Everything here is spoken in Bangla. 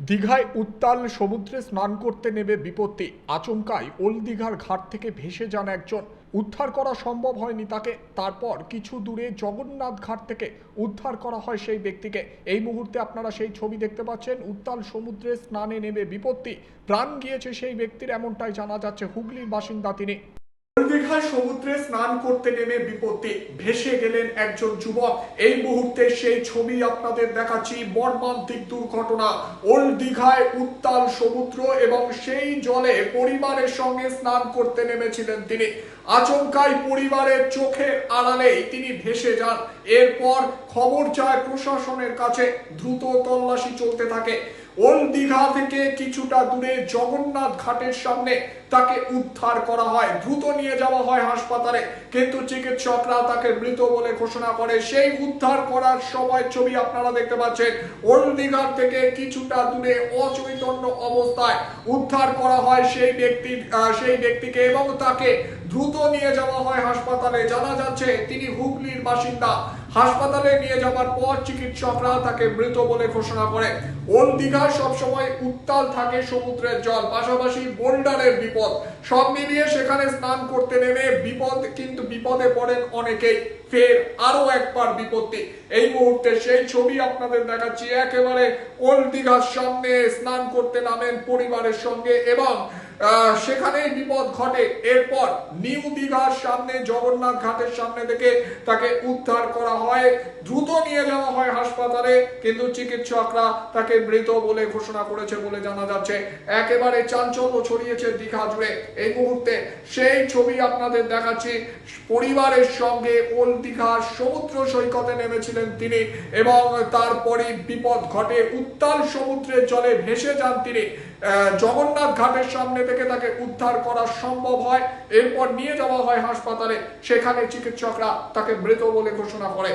দীঘায় উত্তাল সমুদ্রে স্নান করতে নেমে বিপত্তি। আচমকাই ওল্ড দীঘার ঘাট থেকে ভেসে যান একজন। উদ্ধার করা সম্ভব হয়নি তাকে। তারপর কিছু দূরে জগন্নাথ ঘাট থেকে উদ্ধার করা হয় সেই ব্যক্তিকে। এই মুহূর্তে আপনারা সেই ছবি দেখতে পাচ্ছেন। উত্তাল সমুদ্রে স্নানে নেমে বিপত্তি। প্রাণ গিয়েছে সেই ব্যক্তির এমনটাই জানা যাচ্ছে হুগলির বাসিন্দা তিনি। দীঘায় সমুদ্রে স্নান করতে নেমে বিপত্তি। ভেসে গেলেন একজন যুবক। এই মুহূর্তে সেই ছবি আপনাদের দেখাচ্ছি, মর্মান্তিক দুর্ঘটনা। ওল্ড দীঘায় উত্তাল সমুদ্র এবং সেই জলে পরিবারের সঙ্গে স্নান করতে নেমেছিলেন তিনি। আচমকাই পরিবারের চোখের আড়ালেই তিনি ভেসে যান। এরপর খবর যায় প্রশাসনের কাছে। দ্রুত তল্লাশি চলতে থাকে। ওল্ড দীঘা থেকে কিছুটা দূরে জগন্নাথ ঘাটের সামনে তাকে উদ্ধার করা হয়? দ্রুত নিয়ে যাওয়া হয় হাসপাতালে, কিন্তু চিকিৎসকরা তাকে মৃত বলে ঘোষণা করে। সেই উদ্ধার করার সময় ছবি আপনারা দেখতে পাচ্ছেন। ওল্ড দীঘার থেকে কিছুটা দূরে অচৈতন্য অবস্থায় উদ্ধার করা হয় সেই ব্যক্তি সেই ব্যক্তিকে এবং তাকে দ্রুত নিয়ে যাওয়া হয় হাসপাতালে। জানা যাচ্ছে, তিনি হুগলির বাসিন্দা। হাসপাতালে নিয়ে যাওয়ার পর চিকিৎসকরা তাকে মৃত বলে ঘোষণা করে। ওল্ড দীঘায় সবসময় উত্তাল থাকে সমুদ্রের জল, পাশাপাশি বোল্ডারের বিপদ। সব মিলিয়ে সেখানে স্নান করতে নেমে বিপদ, কিন্তু বিপদে পড়েন অনেকেই। ফের আরও একবার বিপত্তি। এই মুহূর্তে সেই ছবি আপনাদের দেখাচ্ছি। একেবারে ওল্ড দীঘার সামনে স্নান করতে নামেন পরিবারের সঙ্গে এবং সেখানেই বিপদ ঘটে। এরপর নিউ দীঘার সামনে, জগন্নাথ ঘাটের সামনে থেকে তাকে উদ্ধার করা হয়। দ্রুত নিয়ে যাওয়া হয় হাসপাতালে, কিন্তু চিকিৎসকরা তাকে মৃত বলে ঘোষণা করেছে বলে জানা যাচ্ছে। একেবারে চাঞ্চল্য ছড়িয়েছে দীঘা জুড়ে এই মুহূর্তে। সেই ছবি আপনাদের দেখাচ্ছি। পরিবারের সঙ্গে ওল দীঘার সমুদ্র সৈকতে নেমেছিলেন তিনি এবং তারপরে বিপদ ঘটে। উত্তাল সমুদ্রের জলে ভেসে যান তিনি। জগন্নাথ ঘাটের সামনে থেকে তাকে উদ্ধার করা সম্ভব হয়। এরপর নিয়ে যাওয়া হয় হাসপাতালে। সেখানে চিকিৎসকরা তাকে মৃত বলে ঘোষণা করে।